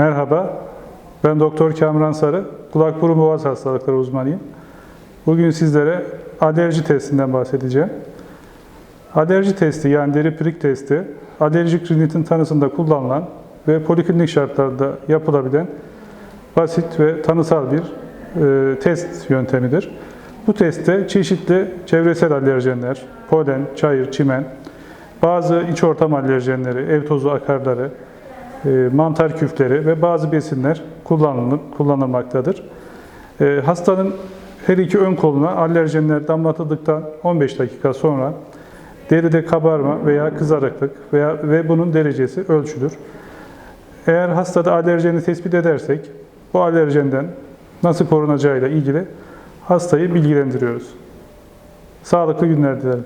Merhaba, ben Doktor Kamran Sarı, kulak burun boğaz hastalıkları uzmanıyım. Bugün sizlere alerji testinden bahsedeceğim. Alerji testi yani deri prik testi, alerjik rinitin tanısında kullanılan ve poliklinik şartlarda yapılabilen basit ve tanısal bir e, test yöntemidir. Bu testte çeşitli çevresel alerjenler, polen, çayır, çimen, bazı iç ortam alerjenleri, ev tozu akarları, mantar küfleri ve bazı besinler kullanılıp kullanılmaktadır. E, Hastanın her iki ön koluna alerjenler damlatıldıktan 15 dakika sonra deride kabarma veya kızarıklık veya ve bunun derecesi ölçülür. Eğer hastada alerjeni tespit edersek bu alerjenden nasıl korunacağıyla ilgili hastayı bilgilendiriyoruz. Sağlıklı günler dilerim.